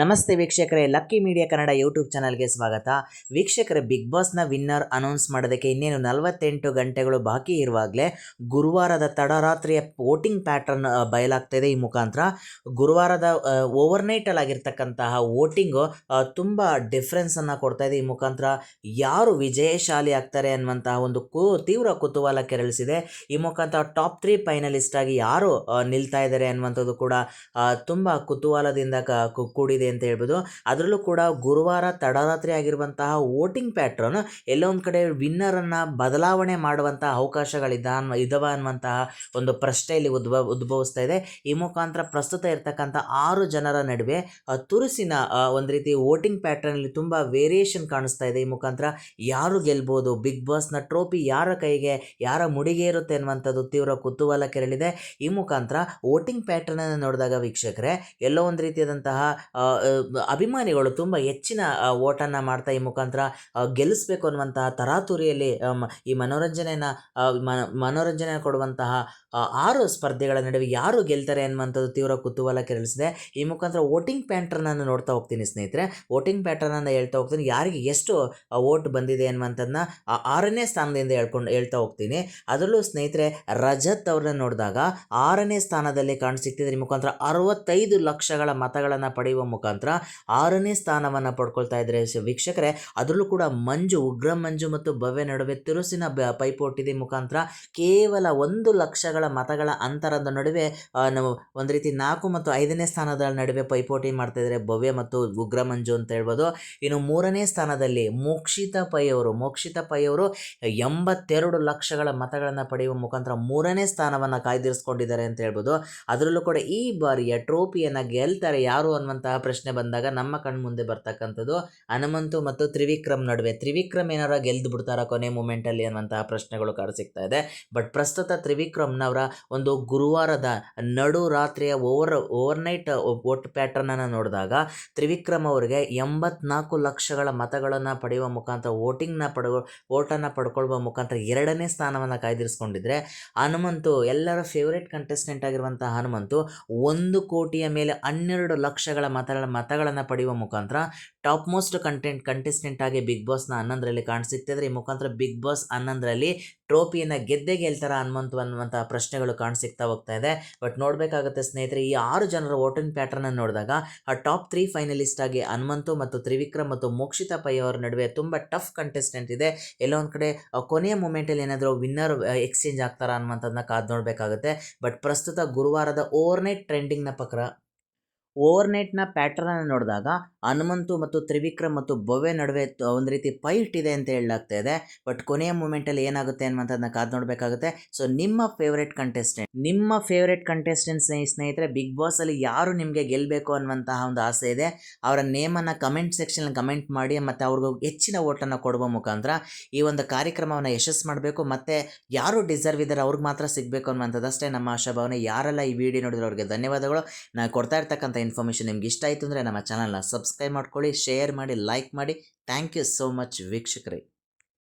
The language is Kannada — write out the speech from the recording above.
ನಮಸ್ತೆ ವೀಕ್ಷಕರೇ ಲಕ್ಕಿ ಮೀಡಿಯಾ ಕನ್ನಡ ಯೂಟ್ಯೂಬ್ ಚಾನಲ್ಗೆ ಸ್ವಾಗತ. ವೀಕ್ಷಕರೇ ಬಿಗ್ ಬಾಸ್ನ ವಿನ್ನರ್ ಅನೌನ್ಸ್ ಮಾಡೋದಕ್ಕೆ ಇನ್ನೇನು ನಲವತ್ತೆಂಟು ಗಂಟೆಗಳು ಬಾಕಿ ಇರುವಾಗಲೇ ಗುರುವಾರದ ತಡರಾತ್ರಿಯ ವೋಟಿಂಗ್ ಪ್ಯಾಟರ್ನ್ ಬಯಲಾಗ್ತಾಯಿದೆ ಈ ಮುಖಾಂತರ. ಗುರುವಾರದ ಓವರ್ನೈಟಲ್ಲಿ ಆಗಿರ್ತಕ್ಕಂತಹ ವೋಟಿಂಗು ತುಂಬ ಡಿಫ್ರೆನ್ಸನ್ನು ಕೊಡ್ತಾ ಇದೆ ಈ ಮುಖಾಂತರ. ಯಾರು ವಿಜಯಶಾಲಿ ಆಗ್ತಾರೆ ಅನ್ನುವಂತಹ ಒಂದು ಕು, ತೀವ್ರ ಕುತೂಹಲ ಕೆರಳಿಸಿದೆ. ಈ ಮುಖಾಂತರ ಟಾಪ್ ತ್ರೀ ಫೈನಲಿಸ್ಟ್ ಆಗಿ ಯಾರು ನಿಲ್ತಾ ಇದ್ದಾರೆ ಅನ್ನುವಂಥದ್ದು ಕೂಡ ತುಂಬ ಕುತೂಹಲದಿಂದ ಕ ಅಂತ ಹೇಳ್ಬೋದು. ಅದರಲ್ಲೂ ಕೂಡ ಗುರುವಾರ ತಡರಾತ್ರಿ ಆಗಿರುವಂತಹ ವೋಟಿಂಗ್ ಪ್ಯಾಟ್ರನ್ ಎಲ್ಲೋ ಒಂದು ಕಡೆ ವಿನ್ನರನ್ನು ಬದಲಾವಣೆ ಮಾಡುವಂತಹ ಅವಕಾಶಗಳಿದ್ದ ಇದಾವ ಅನ್ನುವಂತಹ ಒಂದು ಪ್ರಶ್ನೆ ಇಲ್ಲಿ ಉದ್ಭವ ಉದ್ಭವಿಸ್ತಾ ಇದೆ. ಈ ಮುಖಾಂತರ ಪ್ರಸ್ತುತ ಇರತಕ್ಕಂಥ ಆರು ಜನರ ನಡುವೆ ತುರುಸಿನ ಒಂದು ರೀತಿ ವೋಟಿಂಗ್ ಪ್ಯಾಟ್ರನಲ್ಲಿ ತುಂಬ ವೇರಿಯೇಷನ್ ಕಾಣಿಸ್ತಾ ಇದೆ. ಈ ಮುಖಾಂತರ ಯಾರು ಗೆಲ್ಬೋದು? ಬಿಗ್ ಬಾಸ್ನ ಟ್ರೋಫಿ ಯಾರ ಕೈಗೆ, ಯಾರ ಮುಡಿಗೆ ಇರುತ್ತೆ ಅನ್ನುವಂಥದ್ದು ತೀವ್ರ ಕುತೂಹಲ ಕೆರಳಿದೆ. ಈ ಮುಖಾಂತರ ವೋಟಿಂಗ್ ಪ್ಯಾಟರ್ನ್ ಅನ್ನು ನೋಡಿದಾಗ ವೀಕ್ಷಕರೇ, ಎಲ್ಲೋ ಒಂದು ರೀತಿಯಾದಂತಹ ಅಭಿಮಾನಿಗಳು ತುಂಬ ಹೆಚ್ಚಿನ ಓಟನ್ನು ಮಾಡ್ತಾ ಈ ಮುಖಾಂತರ ಗೆಲ್ಲಿಸ್ಬೇಕು ಅನ್ನುವಂತಹ ತರಾತುರಿಯಲ್ಲಿ ಈ ಮನೋರಂಜನೆಯನ್ನು ಮನೋರಂಜನೆ ಕೊಡುವಂತಹ ಆರು ಸ್ಪರ್ಧೆಗಳ ನಡುವೆ ಯಾರು ಗೆಲ್ತಾರೆ ಅನ್ನುವಂಥದ್ದು ತೀವ್ರ ಕುತೂಹಲ ಕೆರಳಿಸಿದೆ ಈ ಮುಖಾಂತರ ವೋಟಿಂಗ್ ಪ್ಯಾಟರ್ನನ್ನು ನೋಡ್ತಾ ಹೋಗ್ತೀನಿ ಸ್ನೇಹಿತರೆ. ವೋಟಿಂಗ್ ಪ್ಯಾಟರ್ನನ್ನು ಹೇಳ್ತಾ ಹೋಗ್ತೀನಿ. ಯಾರಿಗೆ ಎಷ್ಟು ವೋಟ್ ಬಂದಿದೆ ಅನ್ನುವಂಥದ್ದನ್ನ ಆರನೇ ಸ್ಥಾನದಿಂದ ಹೇಳ್ಕೊಂಡು, ಹೇಳ್ತಾ ಹೋಗ್ತೀನಿ. ಅದರಲ್ಲೂ ಸ್ನೇಹಿತರೆ, ರಜತ್ ಅವ್ರನ್ನ ನೋಡಿದಾಗ, ಆರನೇ ಸ್ಥಾನದಲ್ಲಿ ಕಾಣಿಸಿಕ್ತಿದ್ರೆ ಈ ಮುಖಾಂತರ ಅರವತ್ತೈದು ಲಕ್ಷಗಳ ಮತಗಳನ್ನು ಪಡೆಯುವ ಮುಖಾಂತರ ಆರನೇ ಸ್ಥಾನವನ್ನು ಪಡ್ಕೊಳ್ತಾ ಇದ್ದಾರೆ ವೀಕ್ಷಕರೇ, ಅದರಲ್ಲೂ ಕೂಡ ಮಂಜು, ಉಗ್ರ ಮಂಜು ಮತ್ತು ಭವ್ಯ ನಡುವೆ ತಿರುಸಿನ ಬ- ಪೈಪೋಟಿದೆ ಮುಖಾಂತರ ಕೇವಲ ಒಂದು ಲಕ್ಷಗಳ ಮತಗಳ ಅಂತರದ ನಡುವೆ ಒಂದು ರೀತಿ ನಾಲ್ಕು ಮತ್ತು ಐದನೇ ಸ್ಥಾನದ ನಡುವೆ ಪೈಪೋಟಿ ಮಾಡ್ತಾ ಇದ್ದಾರೆ ಭವ್ಯ ಮತ್ತು ಉಗ್ರ ಮಂಜು ಅಂತ ಹೇಳ್ಬೋದು. ಇನ್ನು ಮೂರನೇ ಸ್ಥಾನದಲ್ಲಿ ಮೋಕ್ಷಿತ ಪೈ ಅವರು ಮೋಕ್ಷಿತ ಪೈ ಅವರು ಎಂಬತ್ತೆರಡು ಲಕ್ಷಗಳ ಮತಗಳನ್ನು ಪಡೆಯುವ ಮುಖಾಂತರ ಮೂರನೇ ಸ್ಥಾನವನ್ನು ಕಾಯ್ದಿರಿಸ್ಕೊಂಡಿದ್ದಾರೆ ಅಂತ ಹೇಳ್ಬೋದು. ಅದರಲ್ಲೂ ಕೂಡ ಈ ಬಾರಿಯ ಟ್ರೋಫಿಯನ್ನು ಗೆಲ್ತಾರೆ ಯಾರು ಅನ್ನುವಂತಹ ಪ್ರಶ್ನೆ ಬಂದಾಗ ನಮ್ಮ ಕಣ್ಣು ಮುಂದೆ ಬರ್ತಕ್ಕಂಥದ್ದು ಹನುಮಂತು ಮತ್ತು ತ್ರಿವಿಕ್ರಮ್ ನಡುವೆ. ತ್ರಿವಿಕ್ರಮ್ ಏನಾರ ಗೆಲ್ದು ಬಿಡ್ತಾರ ಕೊನೆ ಮೂಮೆಂಟಲ್ಲಿ ಅನ್ನುವಂತಹ ಪ್ರಶ್ನೆಗಳು ಕಾಣಸಿಗ್ತಾ ಇದೆ. ಬಟ್ ಪ್ರಸ್ತುತ ತ್ರಿವಿಕ್ರಮ್ನವರ ಒಂದು ಗುರುವಾರದ ನಡು ರಾತ್ರಿಯ ಓವರ್ ಓವರ್ನೈಟ್ ವೋಟ್ ಪ್ಯಾಟರ್ನನ್ನು ನೋಡಿದಾಗ ತ್ರಿವಿಕ್ರಮ್ ಅವರಿಗೆ ಎಂಬತ್ನಾಲ್ಕು ಲಕ್ಷಗಳ ಮತಗಳನ್ನು ಪಡೆಯುವ ಮುಖಾಂತರ ವೋಟಿಂಗ್ನ ಪಡ ವೋಟನ್ನು ಪಡ್ಕೊಳ್ಳುವ ಮುಖಾಂತರ ಎರಡನೇ ಸ್ಥಾನವನ್ನು ಕಾಯ್ದಿರಿಸ್ಕೊಂಡಿದ್ರೆ ಹನುಮಂತು ಎಲ್ಲರ ಫೇವರೇಟ್ ಕಂಟೆಸ್ಟೆಂಟ್ ಆಗಿರುವಂತಹ ಹನುಮಂತು ಒಂದು ಕೋಟಿಯ ಮೇಲೆ ಹನ್ನೆರಡು ಲಕ್ಷಗಳ ಮತಗಳ ಮತಗಳನ್ನು ಪಡೆಯುವ ಮುಖಾಂತರ ಟಾಪ್ ಮೋಸ್ಟ್ ಕಂಟೆಂಟ್ ಕಂಟೆಸ್ಟೆಂಟ್ ಆಗಿ ಬಿಗ್ ಬಾಸ್ನ ಹನ್ನೊಂದರಲ್ಲಿ ಕಾಣಿಸಿಗ್ತಿದ್ರೆ ಈ ಮುಖಾಂತರ ಬಿಗ್ ಬಾಸ್ ಹನ್ನೊಂದರಲ್ಲಿ ಟ್ರೋಫಿಯನ್ನು ಗೆದ್ದೆ ಗೆಲ್ತಾರ ಅನ್ನುವಂಥ ಅನ್ನುವಂಥ ಪ್ರಶ್ನೆಗಳು ಕಾಣಿಸಿಕ್ತಾ ಹೋಗ್ತಾ ಇದೆ. ಬಟ್ ನೋಡಬೇಕಾಗುತ್ತೆ ಸ್ನೇಹಿತರೆ, ಈ ಆರು ಜನರ ವೋಟಿಂಗ್ ಪ್ಯಾಟರ್ನ್ ಅನ್ನು ನೋಡಿದಾಗ ಆ ಟಾಪ್ ತ್ರೀ ಫೈನಲಿಸ್ಟ್ ಆಗಿ ಹನುಮಂತು ಮತ್ತು ತ್ರಿವಿಕ್ರಮ್ ಮತ್ತು ಮೋಕ್ಷಿತ ಪೈ ಅವರ ನಡುವೆ ತುಂಬ ಟಫ್ ಕಂಟೆಸ್ಟೆಂಟ್ ಇದೆ. ಎಲ್ಲೋ ಒಂದು ಕಡೆ ಕೊನೆಯ ಮೂಮೆಂಟಲ್ಲಿ ಏನಾದರೂ ವಿನ್ನರ್ ಎಕ್ಸ್ಚೇಂಜ್ ಆಗ್ತಾರ ಅನ್ನುವಂಥದ್ದನ್ನ ಕಾದು ನೋಡಬೇಕಾಗುತ್ತೆ. ಬಟ್ ಪ್ರಸ್ತುತ ಗುರುವಾರದ ಓವರ್ನೈಟ್ ಟ್ರೆಂಡಿಂಗ್ನ ಪ್ರಕಾರ ಓವರ್ನೈಟ್ನ ಪ್ಯಾಟರ್ನ್ ನೋಡಿದಾಗ ಹನುಮಂತು ಮತ್ತು ತ್ರಿವಿಕ್ರಮ್ ಮತ್ತು ಬೊವೆ ನಡುವೆ ಒಂದು ರೀತಿ ಫೈಟ್ ಇದೆ ಅಂತ ಹೇಳಲಾಗ್ತಾ ಇದೆ. ಬಟ್ ಕೊನೆಯ ಮೂಮೆಂಟಲ್ಲಿ ಏನಾಗುತ್ತೆ ಅನ್ನುವಂಥದ್ದನ್ನ ಕಾದು ನೋಡಬೇಕಾಗುತ್ತೆ. ಸೊ ನಿಮ್ಮ ಫೇವ್ರೆಟ್ ಕಂಟೆಸ್ಟೆಂಟ್ ನಿಮ್ಮ ಫೇವ್ರೆಟ್ ಕಂಟೆಸ್ಟೆಂಟ್ ಸ್ನೇಹಿತರೆ ಬಿಗ್ ಬಾಸಲ್ಲಿ ಯಾರು ನಿಮಗೆ ಗೆಲ್ಲಬೇಕು ಅನ್ನುವಂತಹ ಒಂದು ಆಸೆ ಇದೆ. ಅವರ ನೇಮನ್ನು ಕಮೆಂಟ್ ಸೆಕ್ಷನ್ ಕಮೆಂಟ್ ಮಾಡಿ, ಮತ್ತು ಅವ್ರಿಗೂ ಹೆಚ್ಚಿನ ಓಟನ್ನು ಕೊಡುವ ಮುಖಾಂತರ ಈ ಒಂದು ಕಾರ್ಯಕ್ರಮವನ್ನು ಯಶಸ್ಸು ಮಾಡಬೇಕು. ಮತ್ತು ಯಾರು ಡಿಸರ್ವ್ ಇದ್ದಾರೆ ಅವ್ರಿಗೆ ಮಾತ್ರ ಸಿಗಬೇಕು ಅನ್ನುವಂಥದ್ದಷ್ಟೇ ನಮ್ಮ ಆಶಾಭಾವನೆ. ಯಾರೆಲ್ಲ ಈ ವಿಡಿಯೋ ನೋಡಿದ್ರೆ ಅವ್ರಿಗೆ ಧನ್ಯವಾದಗಳು. ನಾನು ಕೊಡ್ತಾ ಇರ್ತಕ್ಕಂಥ ಇನ್ಫಾರ್ಮೇಷನ್ ನಿಮ್ಗೆ ಇಷ್ಟ ಆಯಿತು ಅಂದರೆ ನಮ್ಮ ಚಾನಲ್ನ ಸಬ್ಸ್ಕ್ರೈಬ್ ಮಾಡ್ಕೊಳ್ಳಿ ಶೇರ್ ಮಾಡಿ ಲೈಕ್ ಮಾಡಿ. ಥ್ಯಾಂಕ್ ಯು ಸೋ ಮಚ್ ವೀಕ್ಷಕರೇ.